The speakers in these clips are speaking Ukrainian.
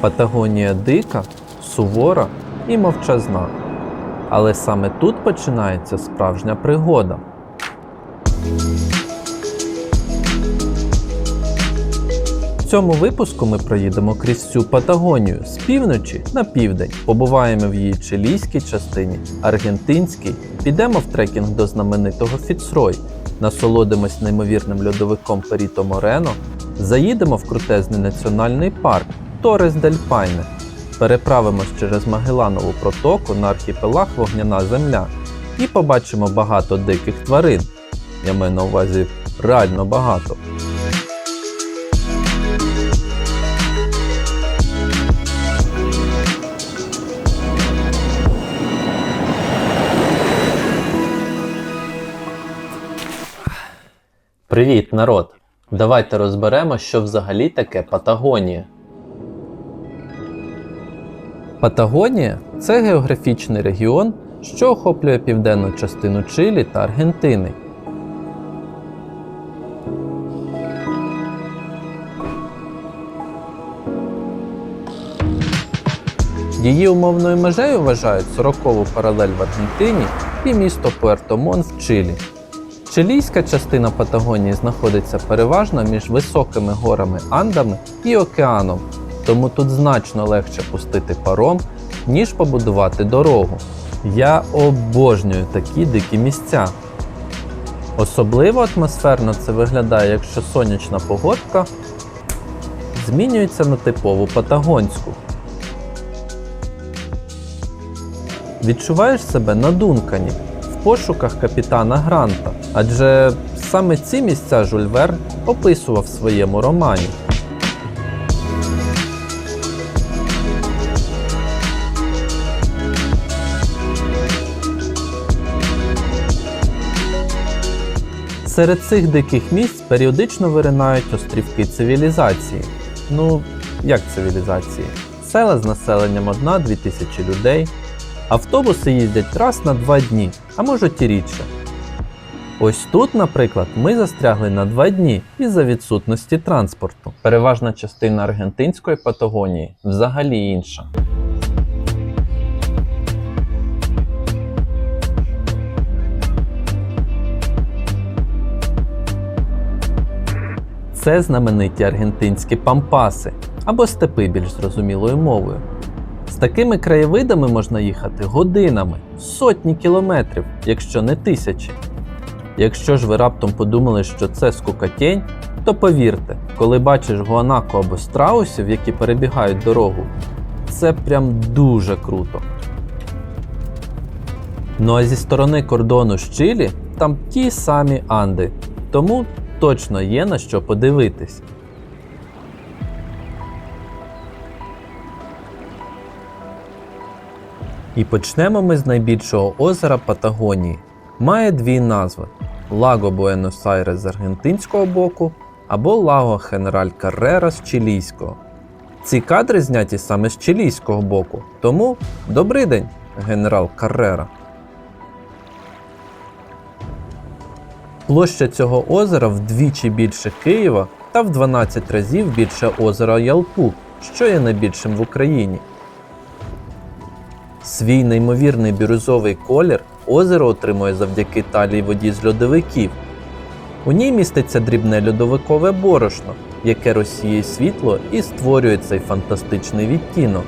Патагонія дика, сувора і мовчазна. Але саме тут починається справжня пригода. В цьому випуску ми проїдемо крізь всю Патагонію з півночі на південь. Побуваємо в її чилійській частині, аргентинській, підемо в трекінг до знаменитого Фіцрой, насолодимось неймовірним льодовиком Періто Морено, заїдемо в крутезний національний парк Торес дель Пайне, переправимось через Магелланову протоку на архіпелаг Вогняна Земля і побачимо багато диких тварин. Я маю на увазі реально багато. Привіт, народ! Давайте розберемо, що взагалі таке Патагонія. Патагонія це географічний регіон, що охоплює південну частину Чилі та Аргентини. Її умовною межею вважають 40-ву паралель в Аргентині і місто Пуерто-Монт в Чилі. Чилійська частина Патагонії знаходиться переважно між високими горами Андами і океаном, тому тут значно легше пустити паром, ніж побудувати дорогу. Я обожнюю такі дикі місця. Особливо атмосферно це виглядає, якщо сонячна погодка змінюється на типову патагонську. Відчуваєш себе на Дункані в пошуках капітана Гранта, адже саме ці місця Жюль Верн описував в своєму романі. Серед цих диких місць періодично виринають острівки цивілізації. Ну, як цивілізації? Села з населенням 1-2 тисячі людей. Автобуси їздять раз на два дні, а можуть і рідше. Ось тут, наприклад, ми застрягли на два дні із-за відсутності транспорту. Переважна частина аргентинської Патагонії взагалі інша. Це знамениті аргентинські пампаси або степи більш зрозумілою мовою. З такими краєвидами можна їхати годинами, сотні кілометрів, якщо не тисячі. Якщо ж ви раптом подумали, що це скукатень, то повірте, коли бачиш гуанако або страусів, які перебігають дорогу, це прям дуже круто. Ну а зі сторони кордону з Чилі там ті самі Анди, тому точно є на що подивитись. І почнемо ми з найбільшого озера Патагонії. Має дві назви: Лаго Буенос-Айрес з аргентинського боку або Лаго Генераль Каррера з чилійського. Ці кадри зняті саме з чилійського боку, тому добрий день, генерал Каррера. Площа цього озера вдвічі більше Києва та в 12 разів більше озера Ялпук, що є найбільшим в Україні. Свій неймовірний бірюзовий колір озеро отримує завдяки талій воді з льодовиків. У ній міститься дрібне льодовикове борошно, яке розсіє світло і створює цей фантастичний відтінок.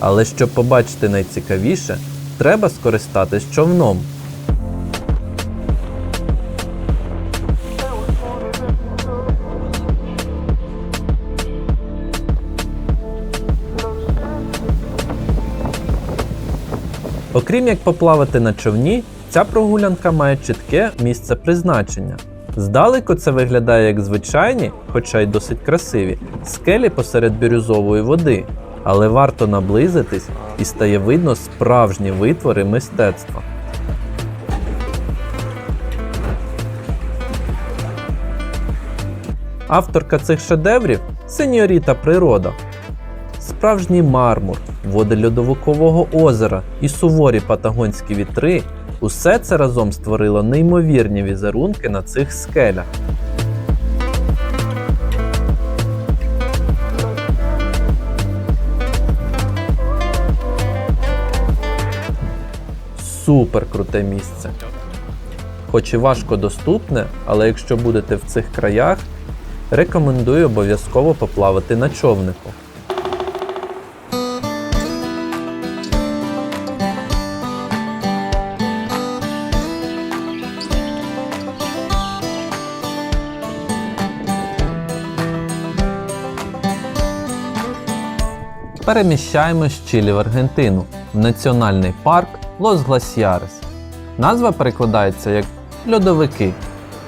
Але щоб побачити найцікавіше, треба скористатись човном. Окрім як поплавати на човні, ця прогулянка має чітке місце призначення. Здалеку це виглядає як звичайні, хоча й досить красиві, скелі посеред бірюзової води, але варто наблизитись і стає видно справжні витвори мистецтва. Авторка цих шедеврів сеньоріта природа справжній мармур, води льодовикового озера і суворі патагонські вітри усе це разом створило неймовірні візерунки на цих скелях. Супер круте місце. Хоч і важко доступне, але якщо будете в цих краях, рекомендую обов'язково поплавати на човнику. Переміщаємось з Чилі в Аргентину в національний парк Лос Гласіарес. Назва перекладається як льодовики.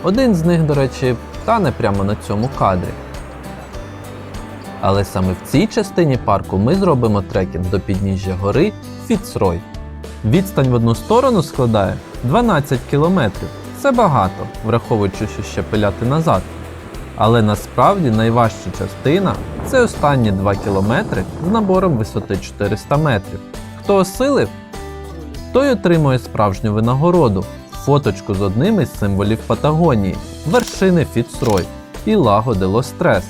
Один з них, до речі, тане прямо на цьому кадрі. Але саме в цій частині парку ми зробимо трекінг до підніжжя гори Фіцрой. Відстань в одну сторону складає 12 кілометрів. Це багато, враховуючи, що ще пиляти назад. Але насправді найважча частина це останні 2 кілометри з набором висоти 400 метрів. Хто осилив, той отримує справжню винагороду фоточку з одним із символів Патагонії, вершини Фіцрой і Лаго де Лос Трес.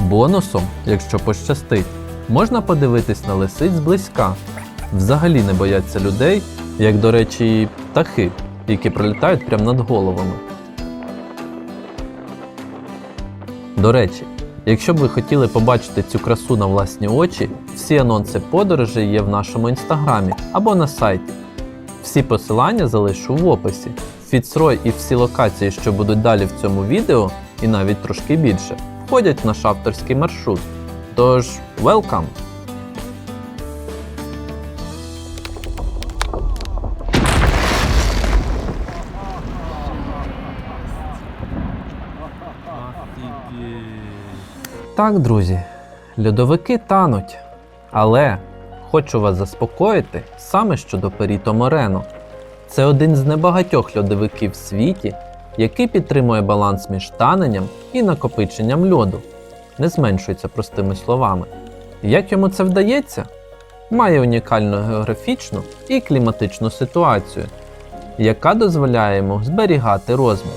Бонусом, якщо пощастить, можна подивитись на лисиць зблизька. Взагалі не бояться людей, як, до речі, і птахи, які пролітають прямо над головами. До речі, якщо б ви хотіли побачити цю красу на власні очі, всі анонси подорожей є в нашому інстаграмі або на сайті. Всі посилання залишу в описі. Фіцрой і всі локації, що будуть далі в цьому відео, і навіть трошки більше, входять в наш авторський маршрут. Тож, welcome! Так, друзі, льодовики тануть. Але хочу вас заспокоїти саме щодо Періто Морено. Це один з небагатьох льодовиків в світі, який підтримує баланс між таненням і накопиченням льоду, не зменшується простими словами. Як йому це вдається? Має унікальну географічну і кліматичну ситуацію, яка дозволяє йому зберігати розмір.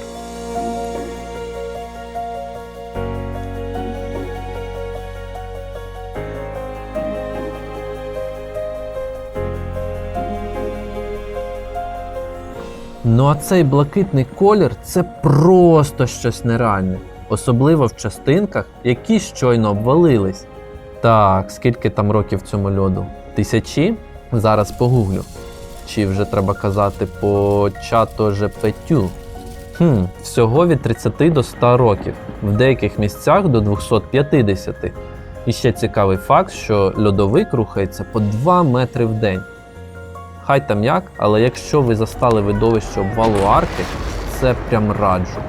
Ну а цей блакитний колір це просто щось нереальне, особливо в частинках, які щойно обвалились. Так, скільки там років цьому льоду? Тисячі? Зараз погуглю. Чи вже треба казати по чато GPT? Хм, всього від 30 до 100 років, в деяких місцях до 250. І ще цікавий факт, що льодовик рухається по 2 метри в день. Хай там як, але якщо ви застали видовище обвалу арки, це прям раджу.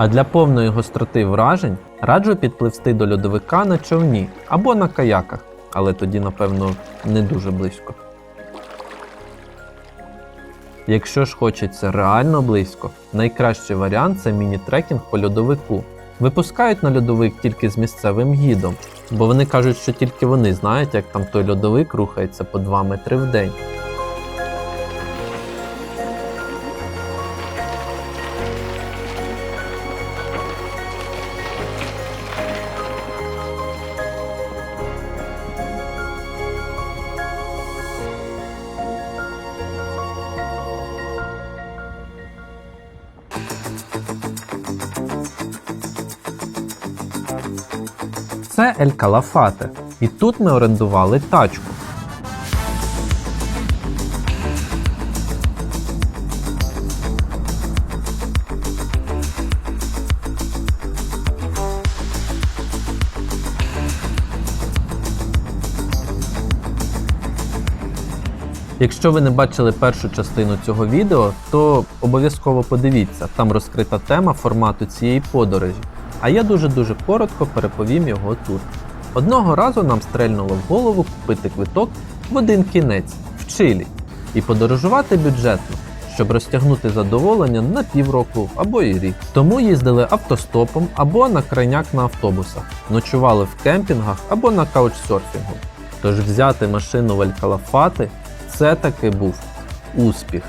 А для повної гостроти вражень раджу підпливсти до льодовика на човні або на каяках, але тоді, напевно, не дуже близько. Якщо ж хочеться реально близько, найкращий варіант це міні-трекінг по льодовику. Випускають на льодовик тільки з місцевим гідом, бо вони кажуть, що тільки вони знають, як там той льодовик рухається по 2 метри в день. Це Ель Калафате. І тут ми орендували тачку. Якщо ви не бачили першу частину цього відео, то обов'язково подивіться, там розкрита тема формату цієї подорожі. А я дуже-дуже коротко переповім його тут. Одного разу нам стрельнуло в голову купити квиток в один кінець в Чилі і подорожувати бюджетно, щоб розтягнути задоволення на півроку або і рік. Тому їздили автостопом або на крайняк на автобусах, ночували в кемпінгах або на каучсерфінгу. Тож взяти машину в Алькалафати це таки був успіх.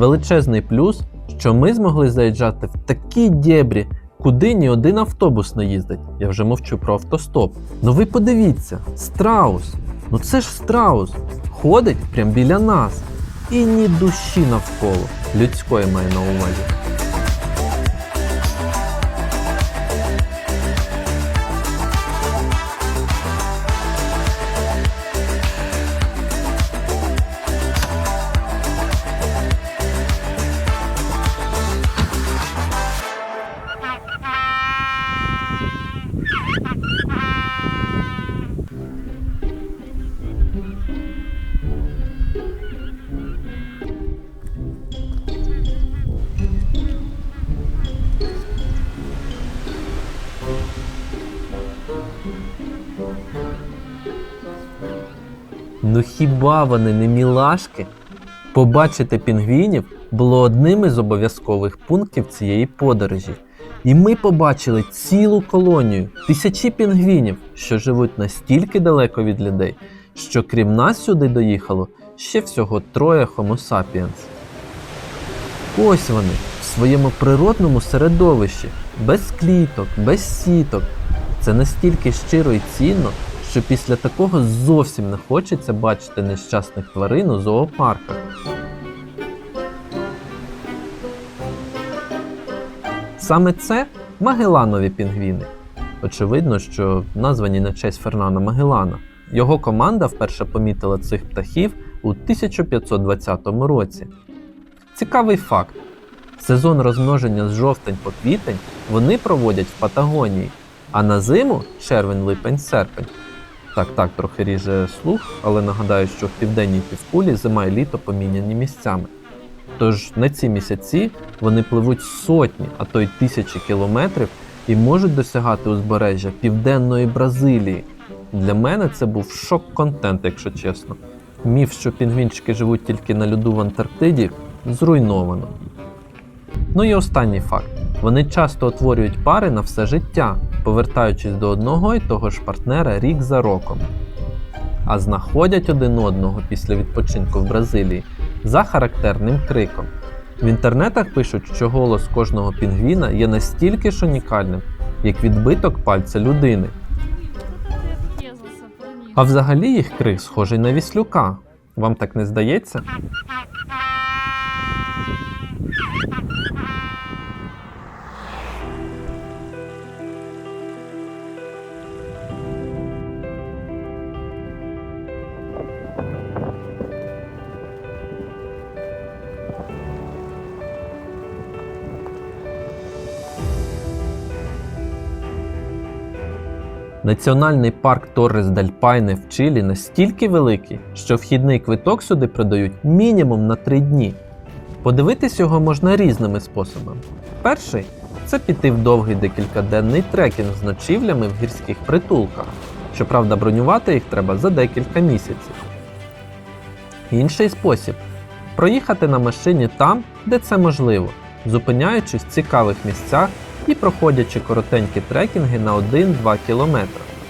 Величезний плюс, що ми змогли заїжджати в такі дєбрі, куди ні один автобус не їздить. Я вже мовчу про автостоп. Ну ви подивіться, страус. Ну це ж страус. Ходить прямо біля нас. І ні душі навколо. Людської маю на увазі. Ну хіба вони не мілашки? Побачити пінгвінів було одним із обов'язкових пунктів цієї подорожі. І ми побачили цілу колонію, тисячі пінгвінів, що живуть настільки далеко від людей, що крім нас сюди доїхало ще всього троє Homo sapiens. Ось вони в своєму природному середовищі, без кліток, без сіток. Це настільки щиро і цінно, що після такого зовсім не хочеться бачити нещасних тварин у зоопарках. Саме це Магеланові пінгвіни. Очевидно, що названі на честь Фернана Магеллана. Його команда вперше помітила цих птахів у 1520 році. Цікавий факт: сезон розмноження з жовтень по квітень вони проводять в Патагонії, а на зиму червень, липень, серпень. Так, так, трохи ріже слух, але нагадаю, що в південній півкулі зима і літо поміняні місцями. Тож на ці місяці вони пливуть сотні, а то й тисячі кілометрів і можуть досягати узбережжя південної Бразилії. Для мене це був шок-контент, якщо чесно. Міф, що пінгвінчики живуть тільки на льоду в Антарктиді, зруйновано. Ну і останній факт: вони часто утворюють пари на все життя, повертаючись до одного і того ж партнера рік за роком. А знаходять один одного після відпочинку в Бразилії за характерним криком. В інтернетах пишуть, що голос кожного пінгвіна є настільки ж унікальним, як відбиток пальця людини. А взагалі їх крик схожий на віслюка. Вам так не здається? Національний парк Торрес дель Пайне в Чилі настільки великий, що вхідний квиток сюди продають мінімум на 3 дні. Подивитись його можна різними способами. Перший це піти в довгий декількаденний трекінг з ночівлями в гірських притулках. Щоправда, бронювати їх треба за декілька місяців. Інший спосіб проїхати на машині там, де це можливо, зупиняючись в цікавих місцях і проходячи коротенькі трекінги на 1-2 км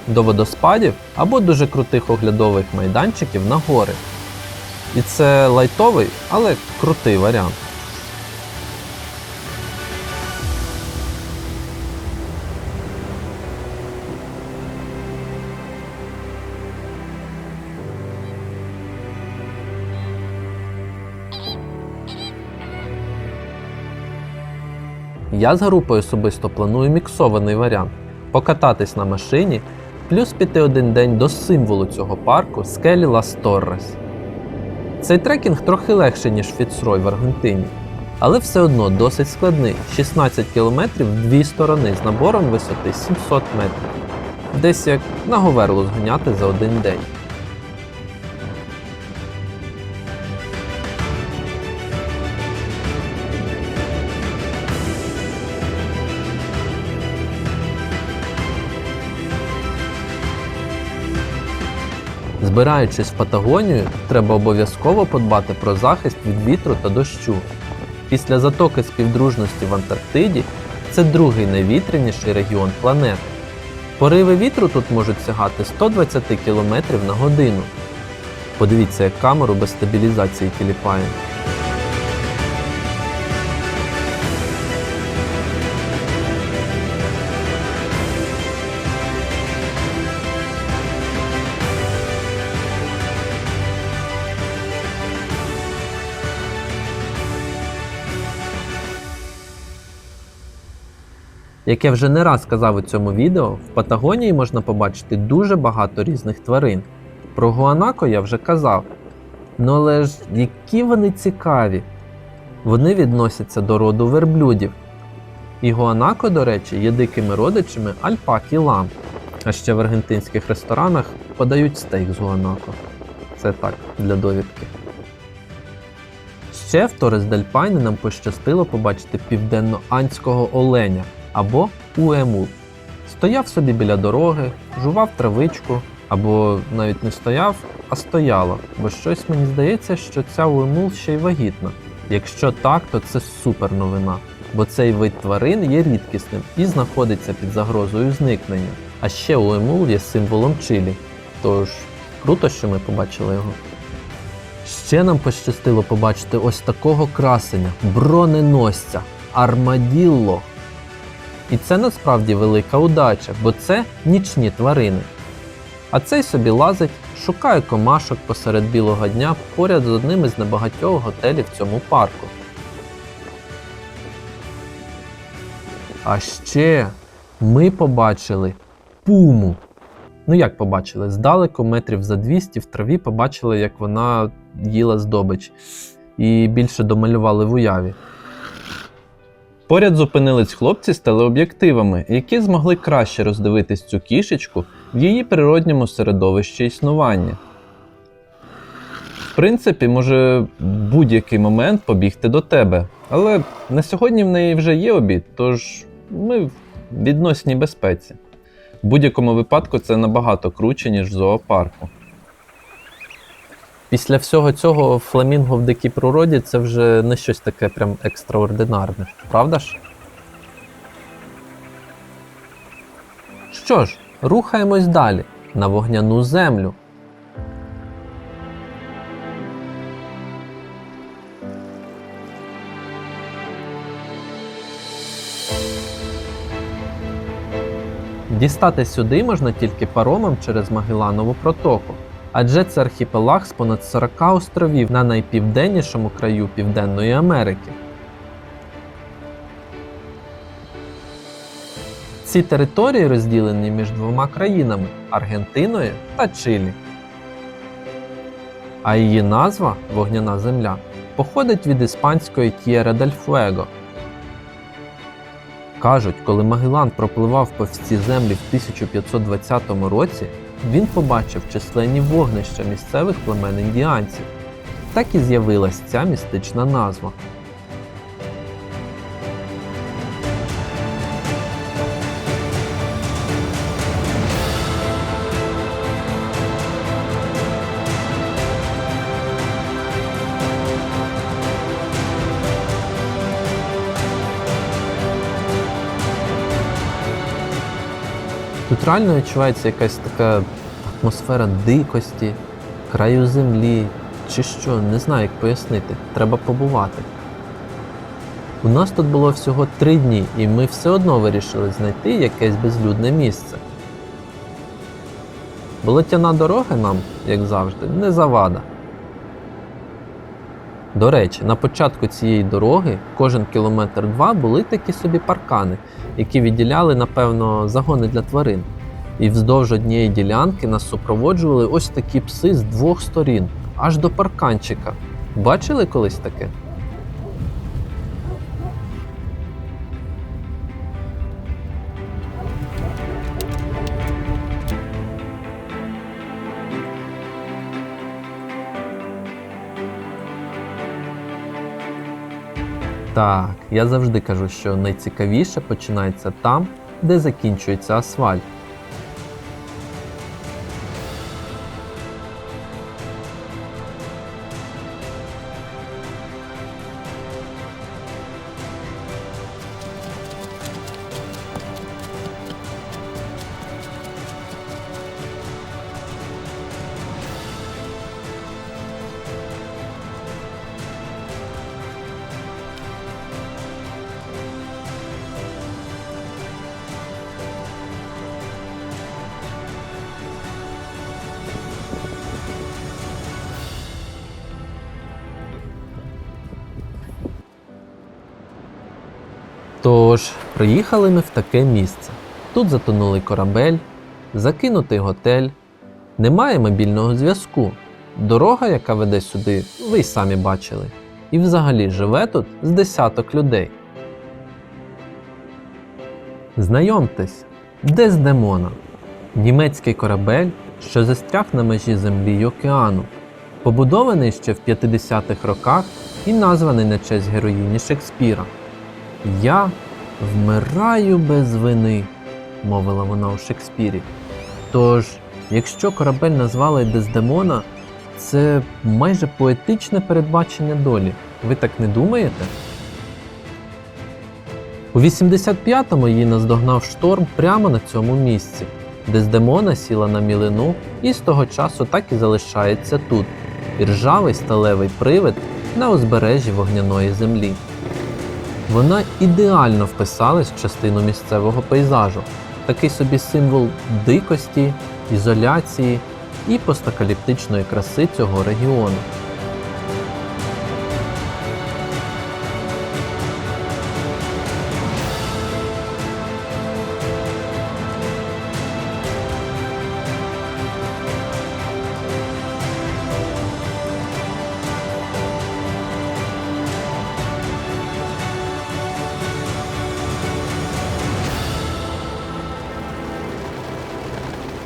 до водоспадів або дуже крутих оглядових майданчиків на гори. І це лайтовий, але крутий варіант. Я з групою особисто планую міксований варіант покататись на машині, плюс піти один день до символу цього парку скелі Лас Торрес. Цей трекінг трохи легший, ніж Фіцрой в Аргентині, але все одно досить складний 16 км в дві сторони з набором висоти 700 метрів. Десь як на Говерлу зганяти за один день. Збираючись в Патагонію, треба обов'язково подбати про захист від вітру та дощу. Після затоки співдружності в Антарктиді це другий найвітряніший регіон планети. Пориви вітру тут можуть сягати 120 км на годину. Подивіться, як камеру без стабілізації тіліпає. Як я вже не раз казав у цьому відео, в Патагонії можна побачити дуже багато різних тварин. Про гуанако я вже казав. Ну але ж які вони цікаві. Вони відносяться до роду верблюдів. І гуанако, до речі, є дикими родичами альпак і лам. А ще в аргентинських ресторанах подають стейк з гуанако. Це так, для довідки. Ще в Торес дель Пайне нам пощастило побачити південно-андського оленя або уемул. Стояв собі біля дороги, жував травичку, або навіть не стояв, а стояла, бо щось мені здається, що ця уемул ще й вагітна. Якщо так, то це супер новина, бо цей вид тварин є рідкісним і знаходиться під загрозою зникнення. А ще уемул є символом Чилі. Тож круто, що ми побачили його. Ще нам пощастило побачити ось такого красення, броненосця, армаділло. І це насправді велика удача, бо це нічні тварини. А цей собі лазить, шукає комашок посеред білого дня поряд з одним із небагатьох готелів в цьому парку. А ще ми побачили пуму. Ну як побачили? Здалеку метрів за 200 в траві побачили, як вона їла здобич, і більше домалювали в уяві. Поряд зупинились хлопці з телеоб'єктивами, які змогли краще роздивитись цю кішечку в її природньому середовищі існування. В принципі, може будь-який момент побігти до тебе, але на сьогодні в неї вже є обід, тож ми в відносній безпеці. В будь-якому випадку це набагато круче, ніж в зоопарку. Після всього цього фламінго в дикій природі це вже не щось таке прям екстраординарне, правда ж? Що ж, рухаємось далі на вогняну землю. Дістати сюди можна тільки паромом через Магелланову протоку, адже це архіпелаг з понад 40 островів на найпівденнішому краю Південної Америки. Ці території розділені між двома країнами Аргентиною та Чилі. А її назва Вогняна земля походить від іспанської Т'єра дель Фуего. Кажуть, коли Магеллан пропливав повз ці землі в 1520 році, він побачив численні вогнища місцевих племен індіанців. Так і з'явилась ця містична назва. Тут реально відчувається якась така атмосфера дикості, краю землі, чи що, не знаю, як пояснити. Треба побувати. У нас тут було всього три дні, і ми все одно вирішили знайти якесь безлюдне місце. Болотяна дорога нам, як завжди, не завада. До речі, на початку цієї дороги кожен кілометр два були такі собі паркани, які відділяли, напевно, загони для тварин. І вздовж однієї ділянки нас супроводжували ось такі пси з двох сторін, аж до парканчика. Бачили колись таке? Так, я завжди кажу, що найцікавіше починається там, де закінчується асфальт. Тож, приїхали ми в таке місце. Тут затонулий корабель, закинутий готель, немає мобільного зв'язку. Дорога, яка веде сюди, ви й самі бачили. І взагалі живе тут з десяток людей. Знайомтесь, Дездемона німецький корабель, що застряг на межі землі й океану, побудований ще в 50-х роках і названий на честь героїні Шекспіра. Я вмираю без вини, мовила вона у Шекспірі. Тож, якщо корабель назвали Дездемона, це майже поетичне передбачення долі. Ви так не думаєте? У 85-му її наздогнав шторм прямо на цьому місці. Дездемона сіла на мілину і з того часу так і залишається тут. І ржавий сталевий привид на узбережжі вогняної землі. Вона ідеально вписалась в частину місцевого пейзажу, такий собі символ дикості, ізоляції і постакаліптичної краси цього регіону.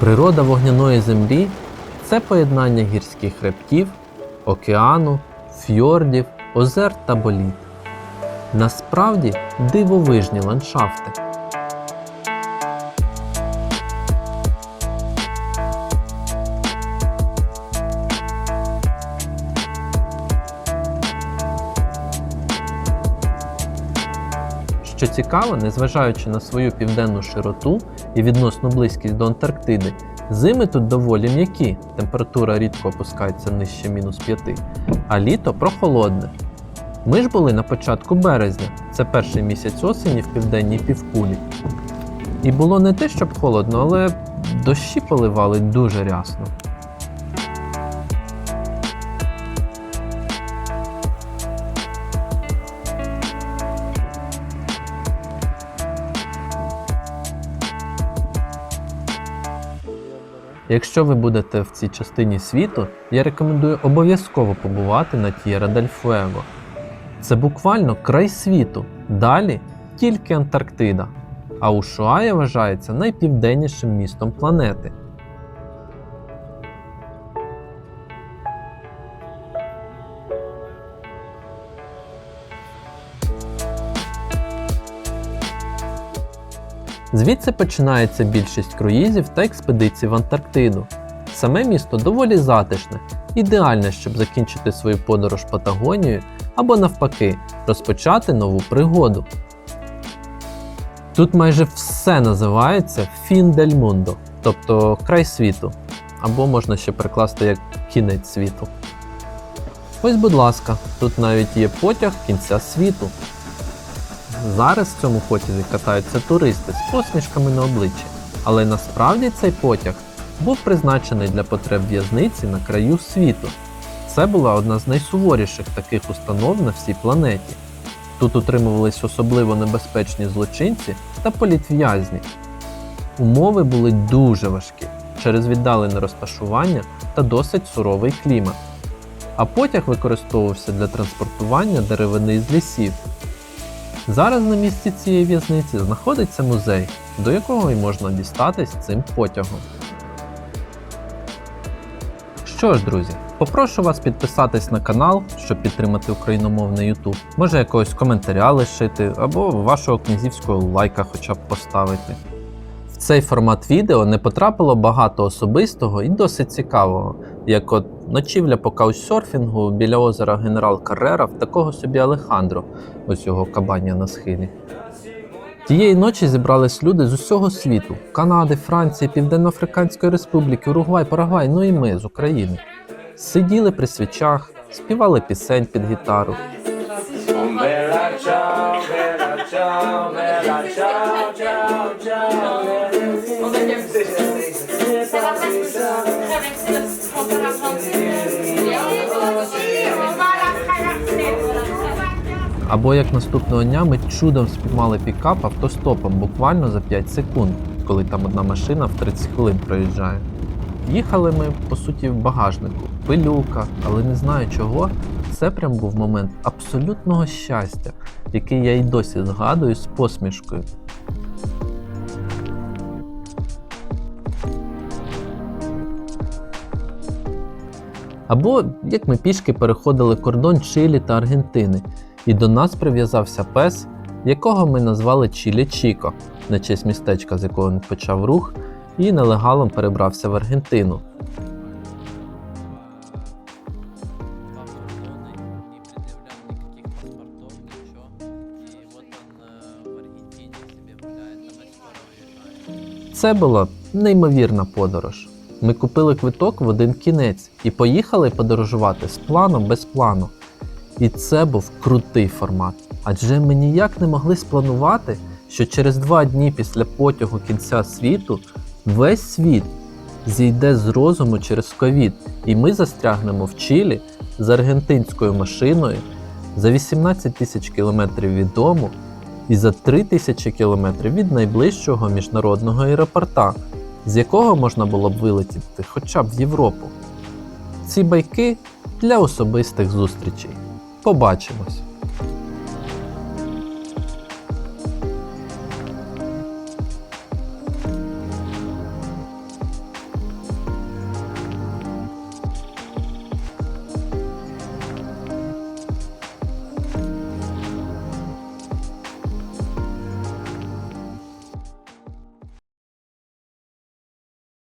Природа вогняної землі це поєднання гірських хребтів, океану, фьордів, озер та боліт. Насправді дивовижні ландшафти. Що цікаво, незважаючи на свою південну широту і відносну близькість до Антарктиди, зими тут доволі м'які, температура рідко опускається нижче мінус 5, а літо прохолодне. Ми ж були на початку березня, це перший місяць осені в південній півкулі. І було не те, щоб холодно, але дощі поливали дуже рясно. Якщо ви будете в цій частині світу, я рекомендую обов'язково побувати на Т'єра дель Фуего. Це буквально край світу. Далі тільки Антарктида. А Ушуая вважається найпівденнішим містом планети. Звідси починається більшість круїзів та експедицій в Антарктиду. Саме місто доволі затишне, ідеальне, щоб закінчити свою подорож Патагонією або навпаки розпочати нову пригоду. Тут майже все називається Фін дель Мундо, тобто край світу, або можна ще прикласти як кінець світу. Ось, будь ласка, тут навіть є потяг кінця світу. Зараз в цьому потязі катаються туристи з посмішками на обличчі, але насправді цей потяг був призначений для потреб в'язниці на краю світу. Це була одна з найсуворіших таких установ на всій планеті. Тут утримувались особливо небезпечні злочинці та політв'язні. Умови були дуже важкі через віддалене розташування та досить суровий клімат. А потяг використовувався для транспортування деревини з лісів. Зараз на місці цієї в'язниці знаходиться музей, до якого й можна дістатись цим потягом. Що ж, друзі, попрошу вас підписатись на канал, щоб підтримати україномовний YouTube. Може якогось коментаря лишити, або вашого князівського лайка хоча б поставити. В цей формат відео не потрапило багато особистого і досить цікавого, як от ночівля по каучсерфінгу біля озера Генерал Каррера в такого собі Алехандро, ось його кабання на схилі. Тієї ночі зібрались люди з усього світу: Канади, Франції, Південноафриканської Республіки, Уругвай, Парагвай, ну і ми з України. Сиділи при свічах, співали пісень під гітару. Bella ciao, bella ciao, bella ciao, ciao, ciao. Або як наступного дня ми чудом спіймали пікап автостопом буквально за 5 секунд, коли там одна машина в 30 хвилин проїжджає. Їхали ми, по суті, в багажнику, пилюка, але не знаю чого. Це прям був момент абсолютного щастя, який я й досі згадую з посмішкою. Або як ми пішки переходили кордон Чилі та Аргентини, і до нас прив'язався пес, якого ми назвали Чілі Чіко, на честь містечка, з якого він почав рух, і нелегалом перебрався в Аргентину. Це була неймовірна подорож. Ми купили квиток в один кінець і поїхали подорожувати з планом без плану. І це був крутий формат. Адже ми ніяк не могли спланувати, що через два дні після потягу кінця світу весь світ зійде з розуму через ковід, і ми застрягнемо в Чилі з аргентинською машиною за 18 тисяч кілометрів від дому і за 3 тисячі кілометрів від найближчого міжнародного аеропорта, з якого можна було б вилетіти хоча б в Європу. Ці байки для особистих зустрічей. Побачимось!